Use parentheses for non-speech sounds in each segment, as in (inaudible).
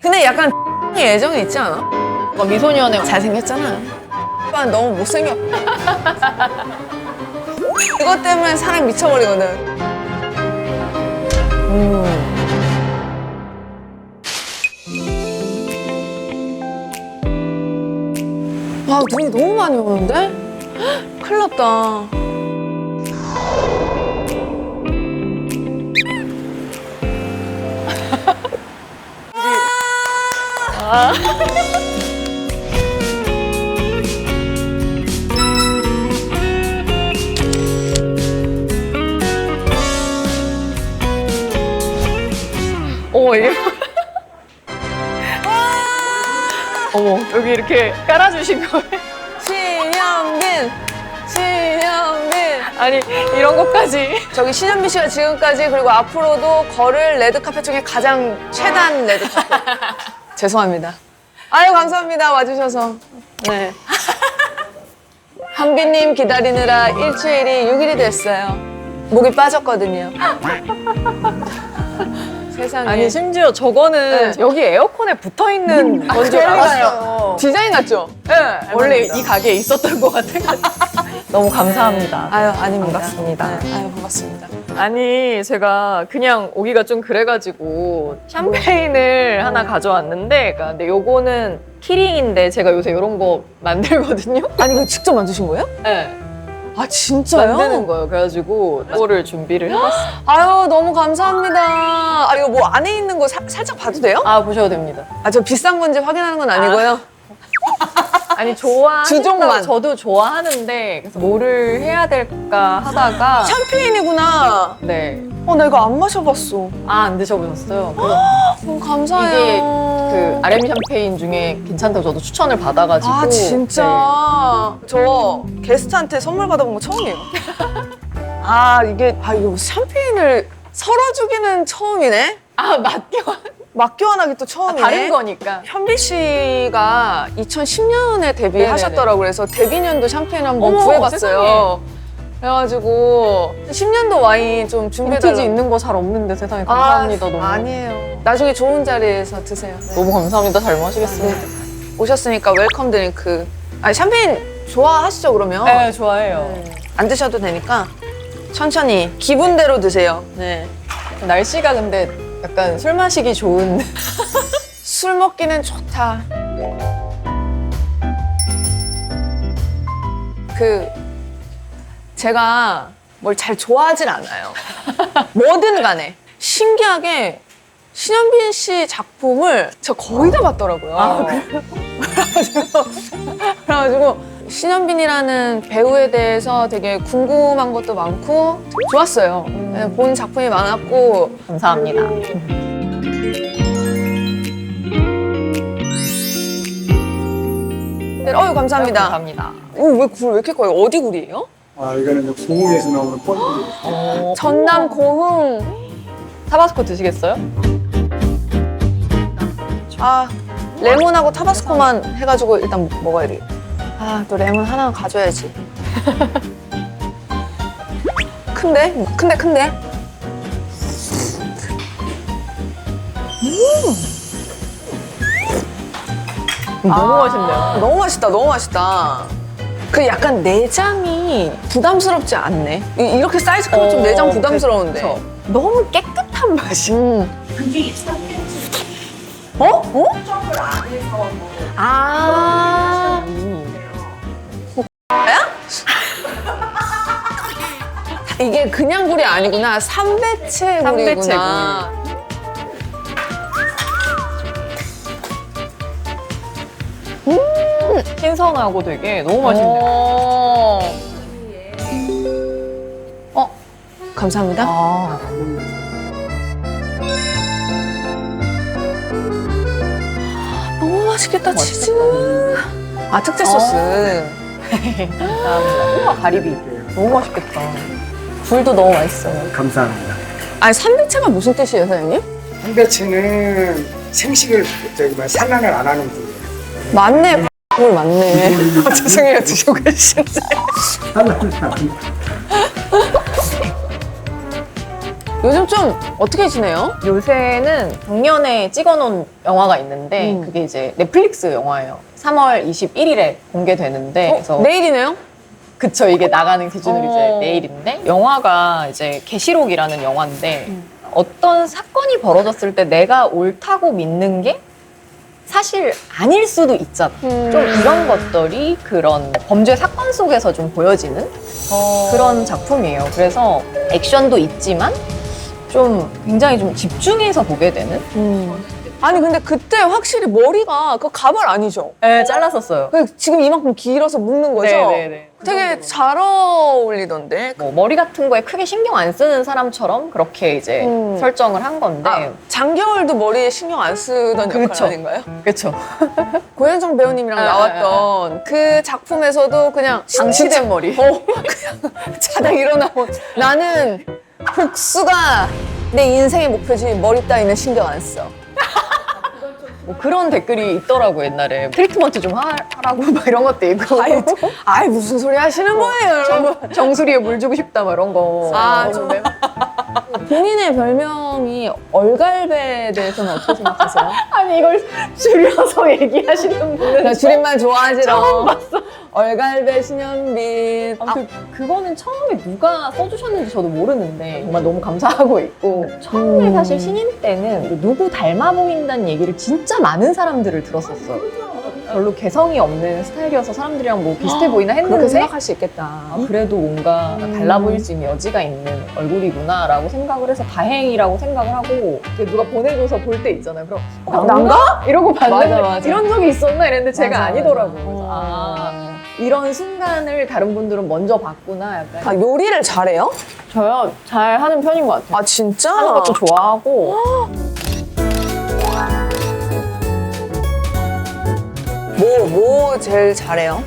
근데 약간 (laughs) 애정이 있지 않아? 뭔가 미소년의 잘생겼잖아. 오빠 너무 못생겨. (laughs) 그것 때문에 사람 미쳐버리거든. 음. 와, 눈이 너무 많이 오는데? 헉, (gasps) 큰일 났다. (laughs) 어머 이게 (laughs) 어머 여기 이렇게 깔아주신 거예요? 신현빈! 신현빈! 아니 이런 것까지 저기 신현빈 씨가 지금까지 그리고 앞으로도 걸을 레드카펫 중에 가장 최단 레드카펫. (laughs) 죄송합니다. 아유, 감사합니다. 와주셔서. 네. 한빈님 기다리느라 일주일이 6일이 됐어요. 목이 빠졌거든요. 세상에. 아니 심지어 저거는 네. 여기 에어컨에 붙어 있는 건줄 그러니까요. 알았어요. 디자인 같죠? 네. 원래 이 가게에 있었던 것 같은 거. (laughs) 너무 감사합니다. 아유, 아닙니다. 반갑습니다. 네, 아유, 반갑습니다. 아니 제가 그냥 오기가 좀 그래가지고 샴페인을 하나 가져왔는데 그러니까 근데 요거는 키링인데 제가 요새 이런 거 만들거든요. 아니, 이거 직접 만드신 거예요? 네. 아, 진짜요? 만드는 거예요. 그래가지고 그거를 준비를 해봤어요. (gasps) 아유 너무 감사합니다. 아 이거 뭐 안에 있는 거 사- 살짝 봐도 돼요? 아 보셔도 됩니다. 아 저 비싼 건지 확인하는 건 아니고요. 아니 좋아 주종만. 저도 좋아하는데 그래서 뭐를 해야 될까 하다가 샴페인이구나. 네. 어 나 이거 안 마셔봤어. 아 안 드셔보셨어요? 그래서 너무 감사해요. 이게 그 RM이 샴페인 중에 괜찮다고 저도 추천을 받아가지고 아 진짜 네. 저 게스트한테 선물 받아본 거 처음이에요. (laughs) 아 이게 아 이거 샴페인을 서로 주기는 처음이네. 아 맞겨 막 교환하기 또 아, 처음이네. 다른 거니까 현빈 씨가 2010년에 데뷔하셨더라고요. 그래서 데뷔년도 샴페인 한번 어머, 구해봤어요. 그래가지고 10년도 와인 좀 준비해달라고. 빈티지 있는 거 잘 없는데 세상에 감사합니다 아, 너무 아니에요. 나중에 좋은 자리에서 드세요. 네. 너무 감사합니다 잘 마시겠습니다 오셨으니까 웰컴 드링크. 아니 샴페인 좋아하시죠 그러면? 네 좋아해요 안 드셔도 되니까 천천히 기분대로 드세요. 네. 날씨가 근데 약간 술 마시기 좋은 (laughs) 술 먹기는 좋다. 그 제가 뭘 잘 좋아하진 않아요. 뭐든 간에 신기하게 신현빈 씨 작품을 제가 거의 다 봤더라고요. 아, (laughs) 그래가지고, 그래가지고 신현빈이라는 배우에 대해서 되게 궁금한 것도 많고 좋았어요. 네, 본 작품이 많았고 감사합니다 네, 어유 감사합니다. 감사합니다 오, 왜 굴 왜 이렇게 커요? 어디 굴이에요? 아, 이거는 이제 고흥에서 나오는 펀드. 어, 전남 고흥. 타바스코 드시겠어요? 아, 레몬하고 타바스코만 해가지고 일단 먹어야 돼. 아, 또 레몬 하나 가져야지. 큰데? 큰데, 큰데? 너무 아, 맛있네요 너무 맛있다, 너무 맛있다. 그 약간 내장이 부담스럽지 않네. 이- 이렇게 사이즈 크면 좀 어, 내장 부담스러운데. 그쵸. 너무 깨끗한 맛이 음. 어? 어? 아 이게 그냥 굴이 아니구나. 삼배채 삼배채 굴이구나. 신선하고 되게 너무 맛있네요 어. 어, 감사합니다. 아 너무 맛있겠다, 치즈. 아, 특제 소스. (laughs) 감사합니다 우와 가리비 너무 맛있겠다 굴도 너무 맛있어요 감사합니다. 아니, 삼배채가 무슨 뜻이에요, 사장님? 한배치는 생식을 저기 뭐 산란을 안 하는 분이에요. 맞네. 굴 맞네. 아, 죄송해요, 드시고 계신데. 산란을 안 하는. 요즘 좀 어떻게 지내요? 요새는 작년에 찍어놓은 영화가 있는데 음. 그게 이제 넷플릭스 영화예요. 3월 21일에 공개되는데 그래서 어, 내일이네요? 그쵸 이게 나가는 기준으로 어. 이제 내일인데 영화가 이제 계시록이라는 영화인데 음. 어떤 사건이 벌어졌을 때 내가 옳다고 믿는 게 사실 아닐 수도 있잖아. 음. 좀 이런 것들이 그런 범죄 사건 속에서 좀 보여지는 어. 그런 작품이에요. 그래서 액션도 있지만 좀 굉장히 좀 집중해서 보게 되는. 음. 아니 근데 그때 확실히 머리가 그 가발 아니죠? 네, 잘랐었어요. 그 지금 이만큼 길어서 묶는 거죠? 네 네네. 되게 잘 어울리던데. 뭐 머리 같은 거에 크게 신경 안 쓰는 사람처럼 그렇게 이제 음. 설정을 한 건데. 아, 장겨울도 머리에 신경 안 쓰던 역할 그쵸. 아닌가요? 그렇죠. (laughs) 고현정 배우님이랑 아, 나왔던 그 작품에서도 그냥 방치된 머리. 어, 그냥 자다 일어나고 나는 복수가 내 인생의 목표지 머리 따위는 신경 안 써. 뭐 그런 댓글이 있더라고 옛날에 트리트먼트 좀 하, 라고막 이런 것도 있고 아이, 아이 무슨 소리 하시는 거예요, 여러분? 정수리에 물 주고 싶다 막 이런 거 아, 좀- 본인의 별명이 얼갈배에 대해서는 어떻게 생각하세요? (laughs) 아니 이걸 줄여서 얘기하시는 분은 나 줄임말 좋아하지롱. 처음 봤어. 얼갈배 신현빈. 아, 그, 그거는 처음에 누가 써주셨는지 저도 모르는데 정말 너무 감사하고 있고 처음에 음. 사실 신인 때는 누구 닮아 보인다는 얘기를 진짜 많은 사람들을 들었었어요 별로 개성이 없는 스타일이어서 사람들이랑 뭐 비슷해 보이나 했는데 그렇게 생각할 수 있겠다. 아, 그래도 뭔가 음. 달라 보일 수 있는 여지가 있는 얼굴이구나라고 생각을 해서 다행이라고 생각을 하고 이제 누가 보내줘서 볼 때 있잖아요. 그럼 어, 난가? 이러고 봤는데 맞아, 맞아. 이런 적이 있었나 이랬는데 제가 맞아, 아니더라고. 맞아. 그래서 어. 아 이런 순간을 다른 분들은 먼저 봤구나 약간. 아, 요리를 잘해요? 저요 잘 하는 편인 것 같아요. 아, 진짜? 하는 것도 좋아하고 뭐, 뭐 제일 잘해요?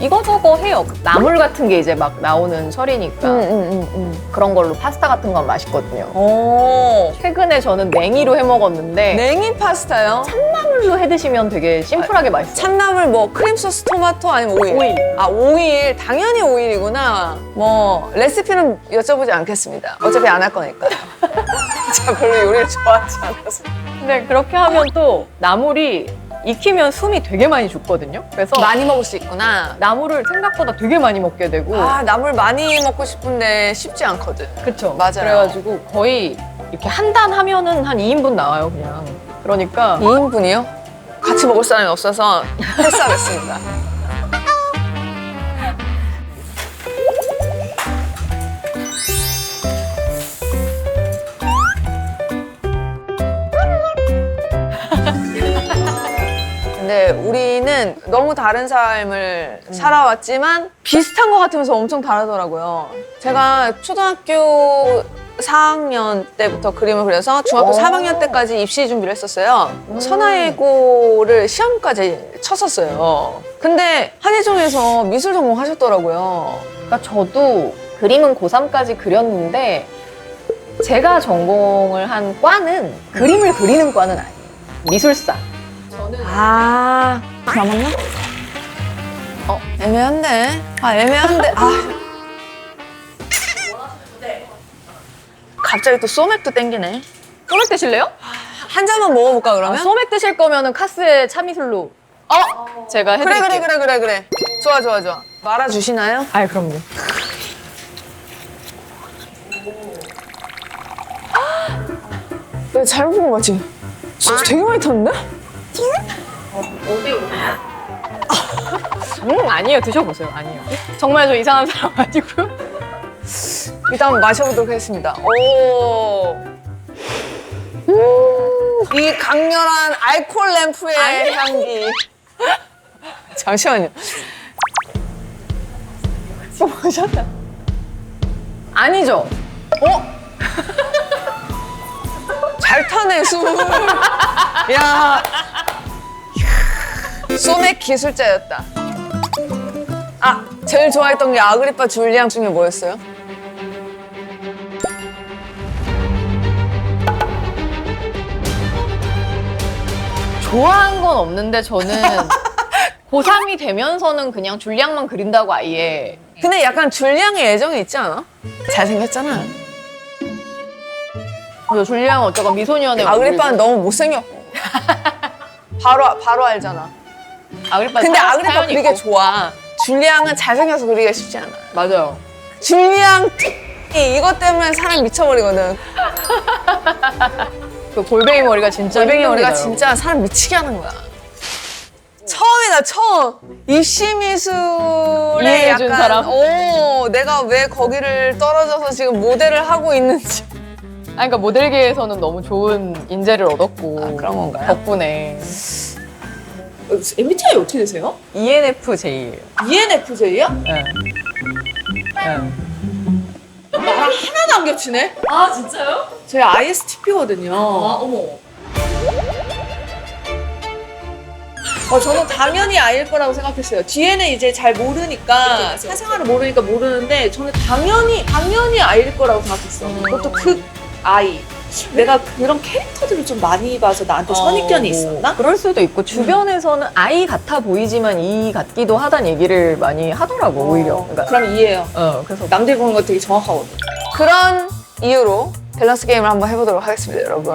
이거저거 해요. 그 나물 같은 게 이제 막 나오는 철이니까 응, 응, 응. 그런 걸로 파스타 같은 건 맛있거든요. 오. 최근에 저는 냉이로 해 먹었는데 냉이 파스타요? 참나물로 해 드시면 되게 심플하게 맛있어요. 참나물 뭐 크림소스 토마토 아니면 오일? 오일. 아 오일 당연히 오일이구나. 뭐 레시피는 여쭤보지 않겠습니다. 어차피 안 할 거니까. (laughs) 제가 별로 요리를 좋아하지 않아서. 근데 그렇게 하면 또 나물이 익히면 숨이 되게 많이 죽거든요. 그래서 많이 먹을 수 있구나. 나물을 생각보다 되게 많이 먹게 되고 아 나물 많이 먹고 싶은데 쉽지 않거든. 그쵸 맞아요. 그래가지고 거의 이렇게 한 단 하면은 한 2인분 나와요 그냥 그러니까 2인분이요? 같이 먹을 사람이 없어서 패스하겠습니다. 근데 우리는 너무 다른 삶을 살아왔지만 비슷한 것 같으면서 엄청 다르더라고요. 제가 초등학교 4학년 때부터 그림을 그려서 중학교 오. 3학년 때까지 입시 준비를 했었어요. 선화예고를 시험까지 쳤었어요. 근데 한예종에서 미술 전공하셨더라고요. 그러니까 저도 그림은 고3까지 그렸는데 제가 전공을 한 과는 그림을 그리는 과는 아니에요 미술사 아, 남았나? 어, 애매한데. 아, 애매한데. 아. 갑자기 또 소맥도 땡기네. 소맥 드실래요? 한 잔만 먹어볼까, 아, 그러면? 소맥 드실 거면은 카스에 참이슬로 어? 제가 그래, 해드릴게요 그래, 그래, 그래, 그래. 좋아, 좋아, 좋아. 말아주시나요? 아 그럼요 내가 잘못 본거 맞지? 진짜 되게 많이 탔는데? 음 아니에요 드셔보세요 아니에요 정말 저 이상한 사람 아니고요 일단 마셔보도록 하겠습니다. 오. 음, 이 강렬한 알코올 램프의 향기. 잠시만요. 보셨다 아니죠 어? (laughs) 잘 타네, 숨을. 야. 소맥 기술자였다. 아, 제일 좋아했던 게 아그리파 줄리앙 중에 뭐였어요? 좋아한 건 없는데 저는 (laughs) 고3이 되면서는 그냥 줄리앙만 그린다고 아예 근데 약간 줄리앙의 애정이 있지 않아? 잘생겼잖아. 저 줄리안 어쩌고 미소년의 아그리빠는 너무 못생겼고. (laughs) 바로 바로 알잖아. 아그리빠 근데 그리기 있고. 좋아. 줄리앙은 잘생겨서 그리기가 쉽지 않아. 맞아요. 줄리앙 특히 이것 때문에 사람 미쳐버리거든. (laughs) 그 골뱅이 머리가 진짜 골뱅이 머리가. 진짜 사람 미치게 하는 거야. 처음이다 처음 입시미술에 이해해준 약간 사람? 오 내가 왜 거기를 떨어져서 지금 모델을 하고 있는지 아니, 그러니까 모델계에서는 너무 좋은 인재를 얻었고 아, 그런 건가요? 덕분에 MBTI 어떻게 되세요? ENFJ예요. ENFJ야? 네. 네. 나랑 하나도 안 겹치네? 아 진짜요? 저희 ISTP거든요. 아 어머. 어, 저는 당연히 I일 거라고 생각했어요. 뒤에는 이제 잘 모르니까 사생활을 모르니까 모르는데 저는 당연히 당연히 I일 거라고 생각했어. 그것도 극 I. 내가 그런 캐릭터들을 좀 많이 봐서 나한테 선입견이 어, 뭐 있었나? 그럴 수도 있고 주변에서는 I 같아 보이지만 E 같기도 하다는 얘기를 많이 하더라고 오히려. 그러니까 그럼 이해해요. 어 그래서 남들 보는 거 되게 정확하거든. 그런 이유로 밸런스 게임을 한번 해보도록 하겠습니다 여러분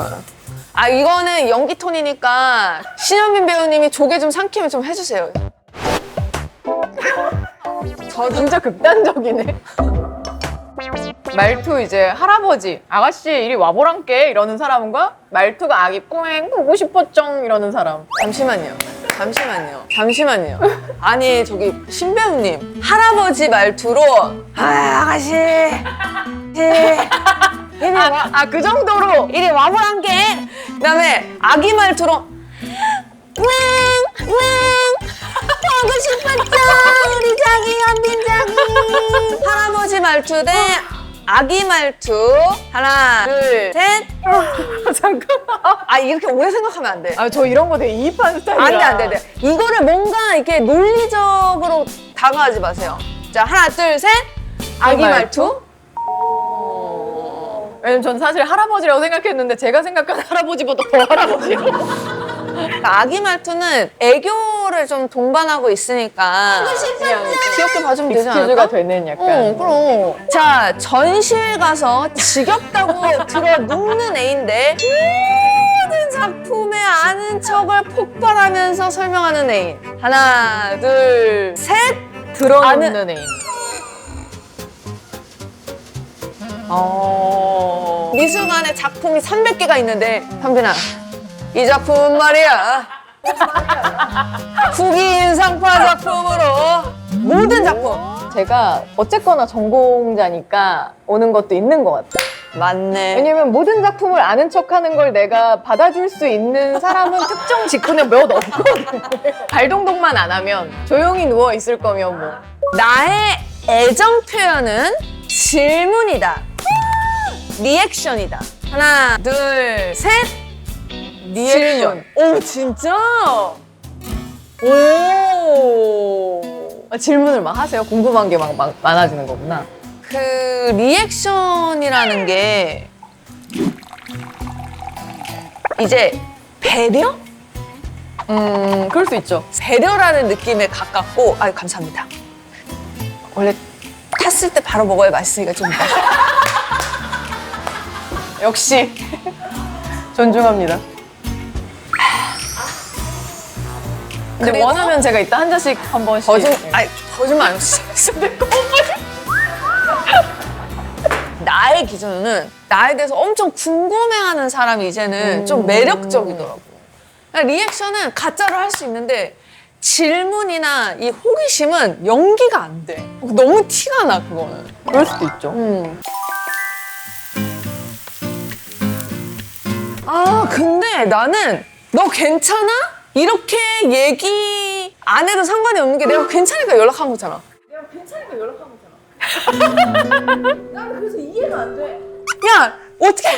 아 이거는 연기 톤이니까 신현민 배우님이 조개 좀 삼키면 좀 해주세요 (laughs) 저 진짜 극단적이네. 말투 이제 할아버지 아가씨 이리 와보란께 이러는 사람과 말투가 아기 꼬맹 보고 싶었쩡 이러는 사람. 잠시만요. 잠시만요. 잠시만요. 아니 저기 신 배우님 할아버지 말투로 아 아가씨. 이리 와. 아 그 정도로. 이리 와보란께. 그다음에 아기 말투로 윙윙 보고 싶었죠. 우리 자기 연빈 자기. 할아버지 말투 대 아기 말투 하나 둘셋 잠깐만. 아 이렇게 오래 생각하면 안 돼. 아 저 이런 거 되게 이입하는 스타일이라. 안 돼, 안 돼, 안 돼. 이거를 뭔가 이렇게 논리적으로 다가가지 마세요. 자, 하나, 둘, 셋. 아기 말투? 말투. 왜냐면 전 사실 할아버지라고 생각했는데 제가 생각하는 할아버지보다 더 할아버지. (laughs) 그러니까 아기 말투는 애교를 좀 동반하고 있으니까 그냥 귀엽게 봐주면 되지 않을까? 되는 약간. 어, 그럼. 자, 전시회 가서 지겹다고 (laughs) 들어 눕는 애인데 모든 작품에 아는 척을 폭발하면서 설명하는 애인. 하나, 둘, 셋. 들어놓는 애인. 어. 미술관에 작품이 300개가 있는데 현빈아 이 작품은 말이야 후기 인 상파 작품으로 모든 작품 제가 어쨌거나 전공자니까 오는 것도 있는 것 같아요. 맞네 왜냐면 모든 작품을 아는 척하는 걸 내가 받아줄 수 있는 사람은 특정 직군에 몇 없거든. 발동동만 안 하면 조용히 누워 있을 거면 뭐. 나의 애정 표현은 질문이다 리액션이다 하나 둘셋 리액션 오 진짜 오 아, 질문을 막 하세요. 궁금한 게 막 많아지는 거구나. 그 리액션이라는 게 이제 배려? 음, 그럴 수 있죠. 배려라는 느낌에 가깝고 아유 감사합니다. 원래 탔을 때 바로 먹어야 맛있으니까 좀. (laughs) 역시 (laughs) 존중합니다. 근데 그리고- 원하면 제가 이따 한 잔씩 한 번씩. 거짓 아니 거짓말 안 했어. (laughs) 나의 기준은 나에 대해서 엄청 궁금해하는 사람이 이제는 좀 매력적이더라고. 그러니까 리액션은 가짜로 할 수 있는데 질문이나 이 호기심은 연기가 안 돼. 너무 티가 나 그거는. 그럴 수도 있죠. 음. 아, 근데 나는 너 괜찮아? 이렇게 얘기 안 해도 상관이 없는 게 내가 괜찮으니까 연락한 거잖아. 내가 괜찮으니까 연락한 거잖아. 나는 그래서 이해가 안 돼. 야, 어떻게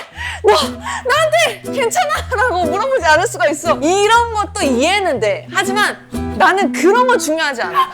너 나한테 괜찮아? 라고 물어보지 않을 수가 있어. 이런 것도 이해는 돼. 하지만 나는 그런 건 중요하지 않아.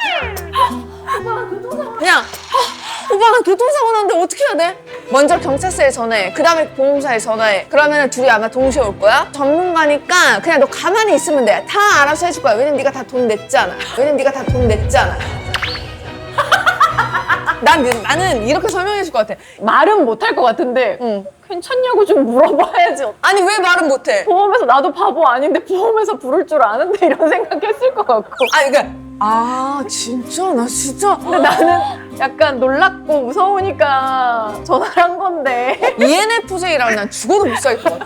그냥 어, 오빠 나 교통사고 났는데 어떻게 해야 돼? 먼저 경찰서에 전화해. 그 다음에 보험사에 전화해. 그러면 둘이 아마 동시에 올 거야. 전문가니까 그냥 너 가만히 있으면 돼. 다 알아서 해줄 거야. 왜냐면 네가 다 돈 냈잖아. 왜냐면 네가 다 돈 냈잖아. (laughs) 난 나는 이렇게 설명해 줄 것 같아. 말은 못할 것 같은데 응. 괜찮냐고 좀 물어봐야지. 아니 왜 말은 못해? 보험에서 나도 바보 아닌데 보험에서 부를 줄 아는데 이런 생각했을 것 같고. 아니 그러니까 아 진짜 나 진짜 근데 나는 약간 놀랍고 무서우니까 전화를 한 건데. ENFJ랑 난 죽어도 못 살 것 같아.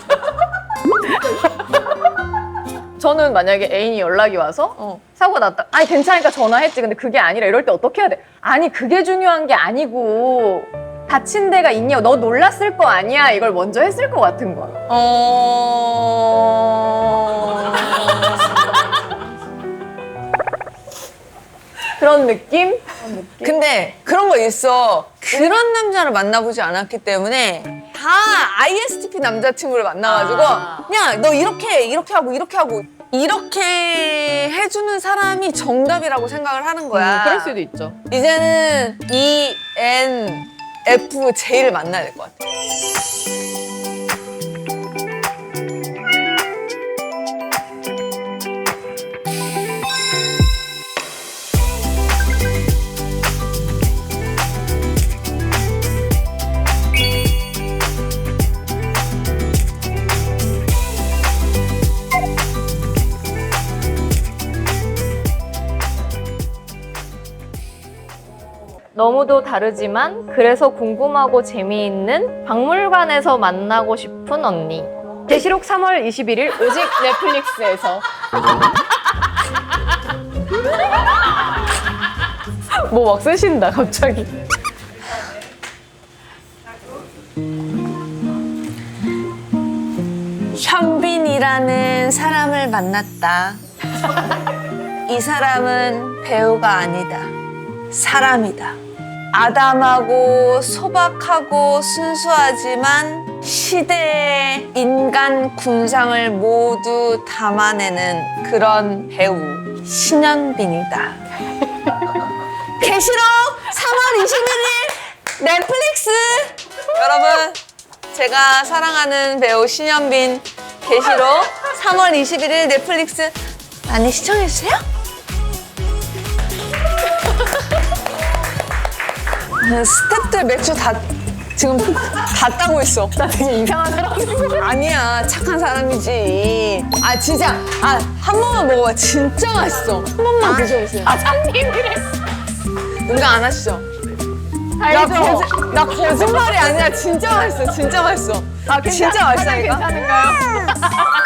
저는 만약에 애인이 연락이 와서 어. 사고가 났다. 아니 괜찮으니까 전화했지. 근데 그게 아니라 이럴 때 어떻게 해야 돼? 아니 그게 중요한 게 아니고 다친 데가 있냐고 너 놀랐을 거 아니야. 이걸 먼저 했을 것 같은 거야. 어. 그런 느낌? 근데 그런 거 있어. 그런 남자를 만나보지 않았기 때문에 다 ISTP 남자친구를 만나가지고 아. 그냥 너 이렇게 해, 이렇게 하고 이렇게 하고 이렇게 해주는 사람이 정답이라고 생각을 하는 거야. 음, 그럴 수도 있죠. 이제는 E N F J를 만나야 될 것 같아. 너무도 다르지만 그래서 궁금하고 재미있는 박물관에서 만나고 싶은 언니. 대시록 3월 21일 오직 넷플릭스에서. 뭐 막 쓰신다 갑자기. 현빈이라는 사람을 만났다. 이 사람은 배우가 아니다. 사람이다. 아담하고 소박하고 순수하지만 시대의 인간 군상을 모두 담아내는 그런 배우 신현빈이다. 캐시로 3월 21일 넷플릭스 여러분 제가 사랑하는 배우 신현빈 게시로 3월 21일 넷플릭스 많이 시청해주세요. 스탭들 맥주 다 지금 다 따고 있어. 나 되게 이상한 사람이고. 아니야 착한 사람이지. 아 진짜 아 한 번만 먹어봐 진짜 맛있어. 한 번만 드셔보세요. 아 사장님이래. 응가 안 하시죠? 나? 거짓, 나 거짓말이 아니라 진짜 맛있어 진짜 맛있어. 아, 괜찮, 진짜 맛있다니까. 괜찮은가요? (laughs)